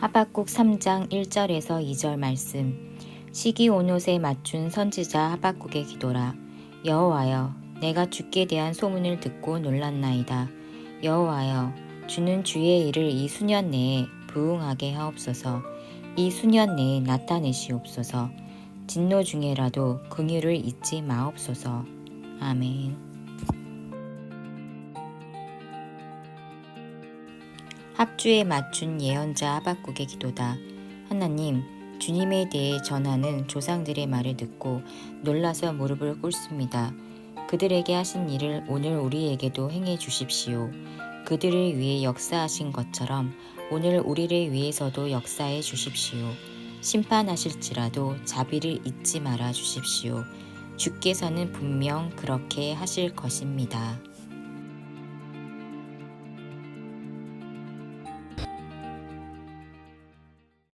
하박국 3장 1절에서 2절 말씀. 시기 온옷에 맞춘 선지자 하박국의 기도라. 여호와여, 내가 주께 대한 소문을 듣고 놀랐나이다. 여호와여, 주는 주의 일을 이 수년 내에 부응하게 하옵소서. 이 수년 내에 나타내시옵소서. 진노 중에라도 긍휼을 잊지 마옵소서. 아멘. 합주에 맞춘 예언자 하박국의 기도다. 하나님, 주님에 대해 전하는 조상들의 말을 듣고 놀라서 무릎을 꿇습니다. 그들에게 하신 일을 오늘 우리에게도 행해 주십시오. 그들을 위해 역사하신 것처럼 오늘 우리를 위해서도 역사해 주십시오. 심판하실지라도 자비를 잊지 말아 주십시오. 주께서는 분명 그렇게 하실 것입니다.